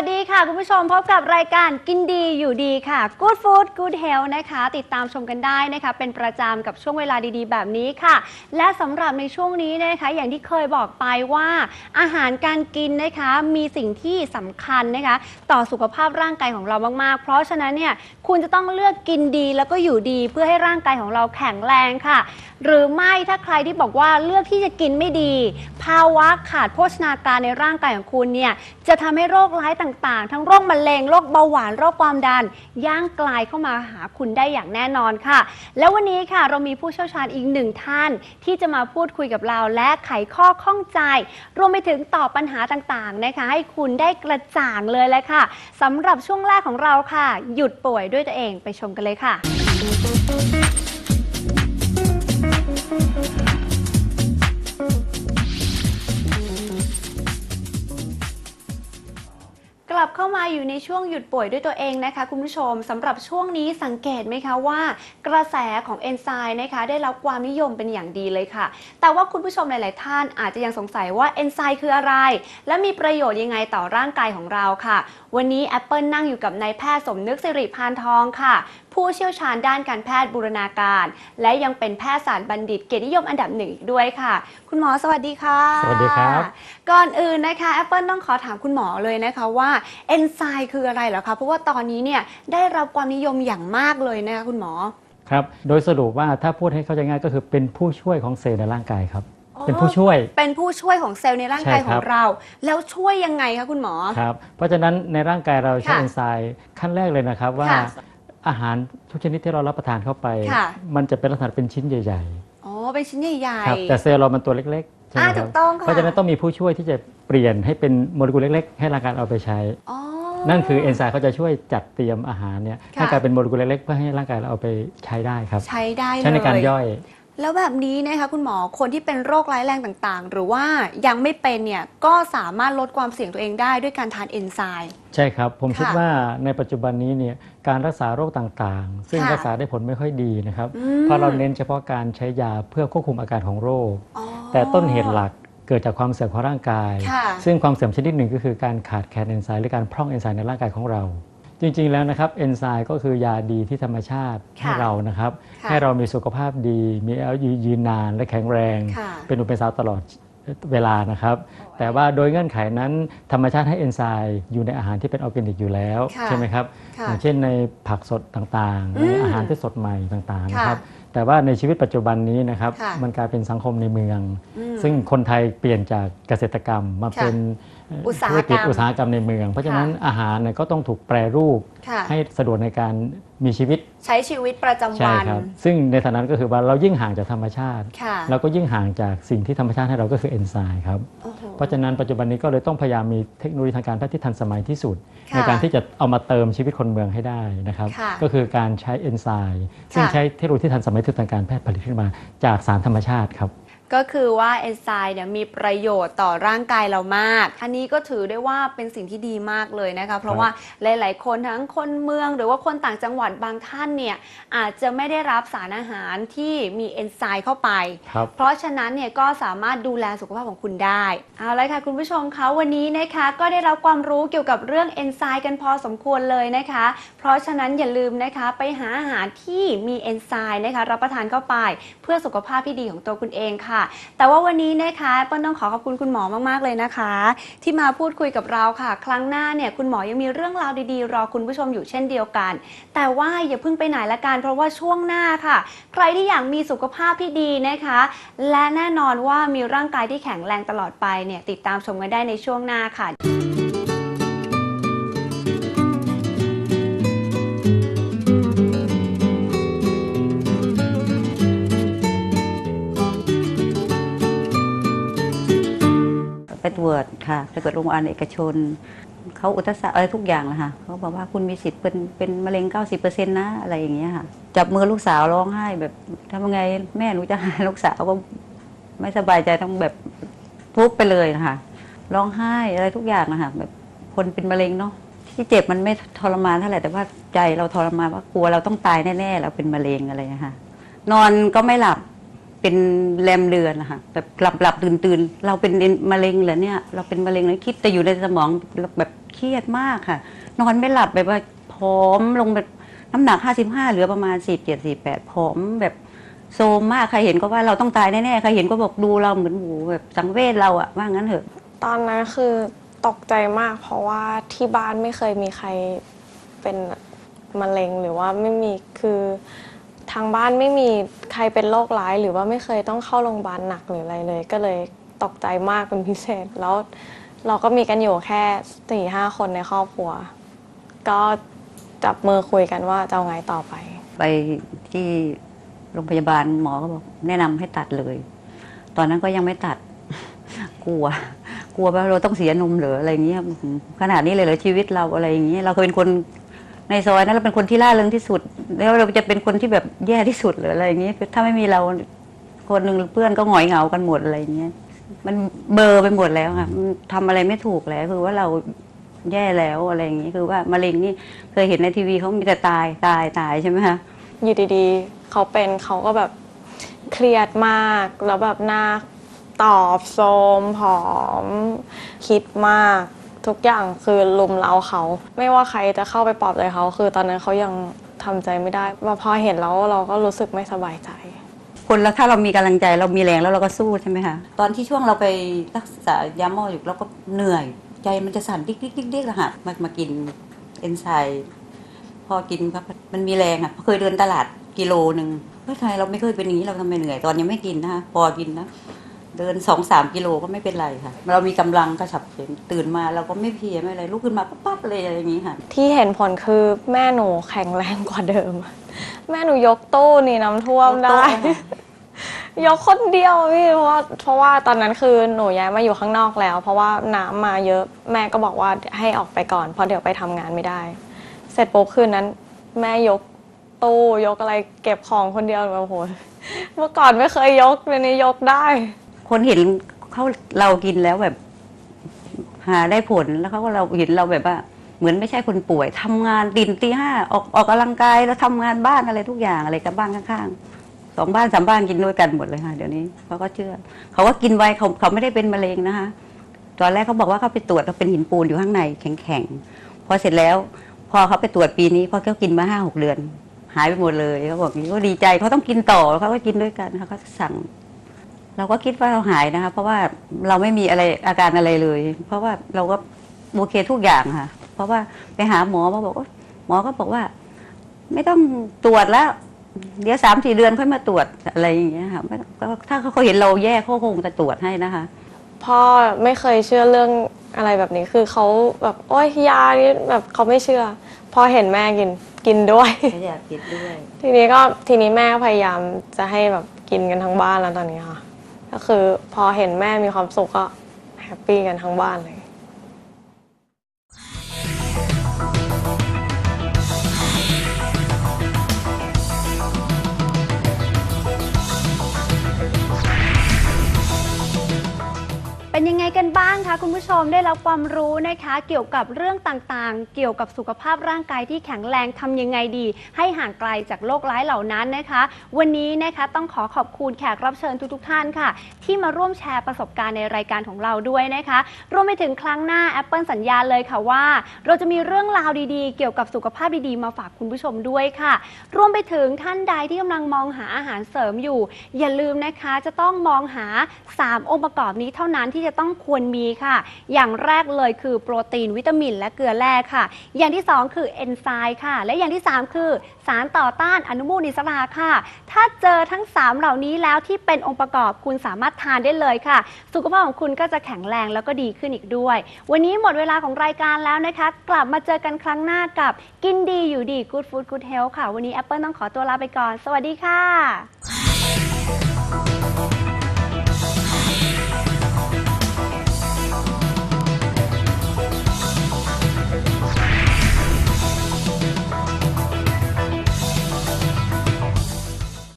สดีค่ะ คุณผู้ชมพบกับรายการกินดีอยู่ดีค่ะ Good Food Good Health นะคะ ติดตามชมกันได้นะคะ เป็นประจำกับช่วงเวลาดีๆ แบบนี้ค่ะ และสำหรับในช่วงนี้นะคะ อย่างที่เคยบอกไปว่า อาหารการกินนะคะมีสิ่งที่สำคัญนะคะ ต่อสุขภาพร่างกายของเรามากๆ เพราะฉะนั้นเนี่ยคุณจะต้องเลือกกินดีแล้วก็อยู่ดี เพื่อให้ร่างกายของเราแข็งแรงค่ะ หรือไม่ถ้าใครที่บอกว่าเลือกที่จะกินไม่ดี ภาวะขาดโภชนาการในร่างกายของคุณเนี่ยจะทำให้โรคร้ายต่างๆ ทั้งโรคมะเร็งโรคเบาหวานโรคความดันย่างกลายเข้ามาหาคุณได้อย่างแน่นอนค่ะ แล้ววันนี้ค่ะเรามีผู้เชี่ยวชาญอีกหนึ่งท่าน ที่จะมาพูดคุยกับเราและไขข้อข้องใจ รวมไปถึงตอบปัญหาต่างๆนะคะ ให้คุณได้กระจ่างเลยแหละค่ะสำหรับช่วงแรกของเราค่ะ หยุดป่วยด้วยตัวเองไปชมกันเลยค่ะ อยู่ในช่วงหยุดป่วยด้วยตัวเองนะคะ คุณผู้ชมสำหรับช่วงนี้สังเกตไหมคะว่า กระแสของเอนไซม์นะคะ ได้รับความนิยมเป็นอย่างดีเลยค่ะ แต่ว่าคุณผู้ชมหลาย ๆ ท่านอาจจะยังสงสัยว่าเอนไซม์คืออะไร และมีประโยชน์ยังไงต่อร่างกายของเราค่ะ วันนี้ Apple นั่งอยู่กับนายแพทย์สมนึกสิริพานทองค่ะผู้เชี่ยวชาญด้านการแพทย์บูรณาการ และยังเป็นแพทยศาสตร์บัณฑิตเกียรตินิยมอันดับหนึ่งอีกด้วยค่ะ คุณหมอสวัสดีค่ะ สวัสดีครับ ก่อนอื่นนะคะ Apple ต้องขอถามคุณหมอเลยนะคะว่าเอนไซม์คืออะไรเหรอคะเพราะว่าตอนนี้เนี่ยได้รับความนิยมอย่างมากเลยนะคะคุณหมอครับ โดยสรุปว่าถ้าพูดให้เข้าใจง่ายก็คือเป็นผู้ช่วยของเซลล์ในร่างกายครับอ๋อเป็นผู้ช่วย เป็นผู้ช่วยของเซลล์ในร่างกายใช่ขครัองบเรา แล้วช่วยยังไงคะคุณหมอ ครับ เพราะฉะนั้นในร่างกายเราใช้ค่ะเอนไซม์ขั้นแรกเลยนะครับว่าค่ะ อาหารทุกชนิดที่เรารับประทานเข้าไป ค่ะ มันจะเป็นลักษณะเป็นชิ้นใหญ่อ๋อเป็นชิ้นใหญ่ๆครับแต่เซลล์เรามันตัวเล็กๆใช่ไหมอ่าคถูรับกต้องค่ะ เพราะฉะนั้นต้องมีผู้ช่วยที่จะเปลี่ยนให้เป็นโมเลกุลเล็กๆ ให้ร่างกายเอาไปใช้ อ๋อ นั่นคือเอนไซม์เขาจะช่วยจัดเตรียมอาหารเนี่ยค่ะ ให้กลายเป็นโมเลกุลเล็กๆเพื่อให้ร่างกายเราเอาไปใช้ได้ครับ ใช้ได้เลย ใช้ในการย่อย แล้วแบบนี้นะคะคุณหมอคนที่เป็นโรคร้ายแรงต่างๆ หรือว่ายังไม่เป็นเนี่ยก็สามารถลดความเสี่ยงตัวเองได้ด้วยการทานเอนไซม์ใช่ครับ ผมคิดค่ะว่าในปัจจุบันนี้เนี่ยการรักษาโรคต่างๆ ซึ่งค่ะรักษาได้ผลไม่ค่อยดีนะครับอืมเพราะเราเน้นเฉพาะการใช้ยาเพื่อควบคุมอาการของโรคอ๋อแต่ต้นเหตุหลักเกิดจากความเสื่อมของร่างกายค่ะซึ่งความเสื่อมชนิดหนึ่งก็คือการขาดแคลนเอนไซม์หรือการพร่องเอนไซม์ในร่างกายของเรา จริงๆแล้วนะครับเอนไซม์ก็คือยาดีที่ธรรมชาติให้ค่ะเรานะครับค่ะให้เรามีสุขภาพดี มีอายุยืนนานและแข็งแรงค่ะเป็นหนุ่มเป็นสาวตลอดเวลานะครับ แต่ว่าโดยเงื่อนไขนั้นธรรมชาติให้เอนไซม์อยู่ในอาหารที่เป็นออร์แกนิกอยู่แล้วค่ะใช่ไหมครับค่ะอย่างเช่นในผักสดต่างๆอืในมอาหารที่สดใหม่ต่างๆนะครับค่ะ แต่ว่าในชีวิตปัจจุบันนี้นะครับค่ะมันกลายเป็นสังคมในเมือง อืมซึ่งคนไทยเปลี่ยนจากเกษตรกรรมมาค่ะเป็นเอ่ออุตสาหธุรกิจกรรมอุตสาหกรรมในเมือง เพราะฉะนั้นค่ะ อาหารเนี่ยก็ต้องถูกแปรรูป ค่ะ ให้สะดวกในการมีชีวิตใช้ชีวิตประจำใช่วัน ครับ ซึ่งในฐานะนั้นก็คือว่าเรายิ่งห่างจากธรรมชาติ ค่ะเราก็ยิ่งห่างจากสิ่งที่ธรรมชาติให้เราก็คือเอนไซม์ครับ โอ้โห เพราะฉะนั้นปัจจุบันนี้ก็เลยต้องพยายามมีเทคโนโลยีทางการแพทย์ที่ทันสมัยที่สุด ค่ะในการที่จะเอามาเติมชีวิตคนเมืองให้ได้นะครับ ค่ะก็คือการใช้เอนไซม์ซึ่งค่ะ ใช้เทคโนโลยีที่ทันสมัยที่ทางการแพทย์ผลิตขึ้นมาจากสารธรรมชาติครับ ก็คือว่าเอนไซม์เนี่ยมีประโยชน์ต่อร่างกายเรามาก อันนี้ก็ถือได้ว่าเป็นสิ่งที่ดีมากเลยนะคะ เพราะว่าหลาย ๆ คนทั้งคนเมืองหรือว่าคนต่างจังหวัดบางท่านเนี่ยอาจจะไม่ได้รับสารอาหารที่มีเอนไซม์เข้าไป ครับ เพราะฉะนั้นเนี่ยก็สามารถดูแลสุขภาพของคุณได้เอาละค่ะคุณผู้ชมคะวันนี้นะคะก็ได้รับความรู้เกี่ยวกับเรื่องเอนไซม์กันพอสมควรเลยนะคะ เพราะฉะนั้นอย่าลืมนะคะไปหาอาหารที่มีเอนไซม์นะคะรับประทานเข้าไป เพื่อสุขภาพที่ดีของตัวคุณเองค่ะแต่ว่าวันนี้นะคะเปิ้ลต้องขอขอบคุณคุณหมอมากๆเลยนะคะ ที่มาพูดคุยกับเราค่ะ ครั้งหน้าเนี่ยคุณหมอยังมีเรื่องราวดีๆ รอคุณผู้ชมอยู่เช่นเดียวกัน แต่ว่าอย่าเพิ่งไปไหนละกันเพราะว่าช่วงหน้าค่ะ ใครที่อยากมีสุขภาพที่ดีนะคะ และแน่นอนว่ามีร่างกายที่แข็งแรงตลอดไปเนี่ยติดตามชมกันได้ในช่วงหน้าค่ะ ไปตรวจค่ะไปตรวจโรงพยาบาลเอกชนเขาอุตสาห์อะไรทุกอย่างนะคะเขาบอกว่าคุณมีสิทธิ์เป็นเป็นมะเร็ง 90%นะอะไรอย่างเงี้ยค่ะ จับมือลูกสาวร้องไห้แบบทำยังไงแม่หนูจะหาลูกสาวก็ไม่สบายใจต้องแบบทุบไปเลยนะคะร้องไห้อะไรทุกอย่างนะคะแบบคนเป็นมะเร็งเนาะที่เจ็บมันไม่ทรมานเท่าไหร่แต่ว่าใจเราทรมานว่ากลัวเราต้องตายแน่ๆเราเป็นมะเร็งอะไรอย่างเงี้ยค่ะนอนก็ไม่หลับ เป็นแรมเดือนนะคะแบบหลับหลับตื่นตื่นเราเป็นมะเร็งเหรอเนี่ย เราเป็นมะเร็งเลยคิดแต่อยู่ในสมองแบบเครียดมากค่ะ นอนไม่หลับแบบว่าผอมลงแบบน้ำหนัก 55 เหลือประมาณ 47 48ผอมแบบโซมมากใครเห็นก็ว่าเราต้องตายแน่ๆใครเห็นก็บอกดูเราเหมือนหมูแบบสังเวชเราอะว่างั้นเถอะ ตอนนั้นคือตกใจมากเพราะว่าที่บ้านไม่เคยมีใครเป็นมะเร็งหรือว่าไม่มีคือ ทางบ้านไม่มีใครเป็นโรคร้าย หรือว่าไม่เคยต้องเข้าโรงพยาบาลหนักหรืออะไรเลย ก็เลยตกใจมากเป็นพิเศษ แล้วเราก็มีกันอยู่แค่สี่ห้าคนในครอบครัว ก็จับมือคุยกันว่าจะเอาไงต่อไป ไปที่โรงพยาบาลหมอก็บอกแนะนำให้ตัดเลย ตอนนั้นก็ยังไม่ตัด กลัว กลัวว่าเราต้องเสียนมเหรืออะไรอย่างเงี้ยขนาดนี้เลยเหรอชีวิตเราอะไรอย่างเงี้ยเราเคยเป็นคน ในซอยนั้นเราเป็นคนที่ล่าเริงที่สุด แล้วเราจะเป็นคนที่แบบแย่ที่สุดหรืออะไรอย่างเงี้ยคือถ้าไม่มีเราคนหนึ่งเพื่อนก็หงอยเหงากันหมดอะไรอย่างเงี้ยมันเบอร์ไปหมดแล้วค่ะมันทำอะไรไม่ถูกแล้วคือว่าเราแย่แล้วอะไรอย่างเงี้คือว่ามะเร็งนี่เคยเห็นในทีวีเขามีแต่ตายตายตายใช่ไหมคะอยู่ดีๆเขาเป็นเขาก็แบบเครียดมากแล้วแบบหน้าตอบโทรมผอม คิดมาก ทุกอย่างคือลุมเราเขา ไม่ว่าใครจะเข้าไปปลอบใจเขา คือตอนนั้นเขายังทำใจไม่ได้ว่าพอเห็นแล้วเราก็รู้สึกไม่สบายใจ คนแล้วถ้าเรามีกำลังใจเรามีแรงแล้วเราก็สู้ใช่ไหมคะตอนที่ช่วงเราไปรักษายาหม้ออยู่เราก็เหนื่อย ใจมันจะสั่นดิ๊กดิ๊กดิ๊กดิ๊กอะค่ะมามากินเอนไซม์พอกินครับมันมีแรงอะเคยเดินตลาดกิโลหนึ่งเฮ้ยทำไมเราไม่เคยเป็นอย่างนี้เราทำไมเหนื่อยตอนยังไม่กินนะคะพอกินนะ เดินสองสามกิโลก็ไม่เป็นไรค่ะ เรามีกำลังกระฉับกระเฉงตื่นมาเราก็ไม่เพลียไม่อะไรลุกขึ้นมาปั๊บปั๊บเลยอะไรอย่างนี้ค่ะ ที่เห็นผลคือแม่หนูแข็งแรงกว่าเดิม แม่หนูยกตู้นี่น้ำท่วมได้ ยกคนเดียวพี่เพราะว่าเพราะว่าตอนนั้นคือหนูย้ายมาอยู่ข้างนอกแล้ว เพราะว่าน้ำมาเยอะแม่ก็บอกว่าให้ออกไปก่อนเพราะเดี๋ยวไปทำงานไม่ได้ เสร็จปุ๊บคืนนั้น แม่ยกตู้ยกอะไรเก็บของคนเดียวแบบโอ้โหเมื่อก่อนไม่เคยยกเดี๋ยวนี้ยกได้ คนเห็นเขาเรากินแล้วแบบ หาได้ผลแล้วเขาก็เราเห็นเราแบบว่า เหมือนไม่ใช่คนป่วยทำงานดินตีห้าออกออกกำลังกายแล้วทำงานบ้านอะไรทุกอย่างอะไรกับบ้านข้างๆสองบ้านสามบ้านกินด้วยกันหมดเลยค่ะเดี๋ยวนี้เขาก็เชื่อเขาก็กินไว้เขาเขาไม่ได้เป็นมะเร็งนะคะตอนแรกเขาบอกว่าเขาไปตรวจเขาเป็นหินปูนอยู่ข้างในแข็งๆพอเสร็จแล้ว พอเขาไปตรวจปีนี้พอเขากินมาห้าหกเดือน หายไปหมดเลยเขาบอกนี้ก็ดีใจเขาต้องกินต่อเขาก็กินด้วยกันเขาก็สั่ง เราก็คิดว่าเราหายนะคะ เพราะว่าเราไม่มีอะไรอาการอะไรเลย เพราะว่าเราก็โอเคทุกอย่างค่ะ เพราะว่าไปหาหมอมาบอกว่าหมอก็บอกว่า ไม่ต้องตรวจแล้ว เดี๋ยวสามสี่เดือนค่อยมาตรวจอะไรอย่างเงี้ยค่ะไม่ก็ถ้าเขาเห็นเราแย่เขาคงจะตรวจให้นะคะ พ่อไม่เคยเชื่อเรื่องอะไรแบบนี้คือเขาแบบโอ้ยยานี่แบบเขาไม่เชื่อ พอเห็นแม่กินกินด้วยเขาอยากกินด้วย ทีนี้ก็ทีนี้แม่พยายามจะให้แบบกินกันทั้งบ้านแล้วตอนนี้ค่ะ ก็คือพอเห็นแม่มีความสุขก็แฮปปี้กันทั้งบ้านเลย เป็นยังไงกันบ้างคะคุณผู้ชมได้รับความรู้นะคะ เกี่ยวกับเรื่องต่างๆ เกี่ยวกับสุขภาพร่างกายที่แข็งแรงทำยังไงดี ให้ห่างไกลจากโรคร้ายเหล่านั้นนะคะ วันนี้นะคะต้องขอขอบคุณแขกรับเชิญทุกๆ ท่านค่ะ ที่มาร่วมแชร์ประสบการณ์ในรายการของเราด้วยนะคะ รวมไปถึงครั้งหน้า Apple สัญญาเลยค่ะว่า เราจะมีเรื่องราวดีๆ เกี่ยวกับสุขภาพดีๆมาฝากคุณผู้ชมด้วยค่ะ รวมไปถึงท่านใดที่กำลังมองหาอาหารเสริมอยู่ อย่าลืมนะคะจะต้องมองหา 3 องค์ประกอบนี้เท่านั้นที่ที่จะต้องควรมีค่ะ อย่างแรกเลยคือโปรตีนวิตามิน และเกลือแร่ค่ะ อย่างที่ 2 คือเอนไซม์ค่ะ และอย่างที่ 3 คือสารต่อต้านอนุมูลอิสระค่ะ ถ้าเจอทั้ง 3 เหล่านี้แล้วที่เป็นองค์ประกอบคุณสามารถทานได้เลยค่ะ สุขภาพของคุณก็จะแข็งแรงแล้วก็ดีขึ้นอีกด้วย วันนี้หมดเวลาของรายการแล้วนะคะ กลับมาเจอกันครั้งหน้ากับกินดีอยู่ดี Good Food Good Health ค่ะ วันนี้ Apple ต้องขอตัวลาไปก่อน สวัสดีค่ะ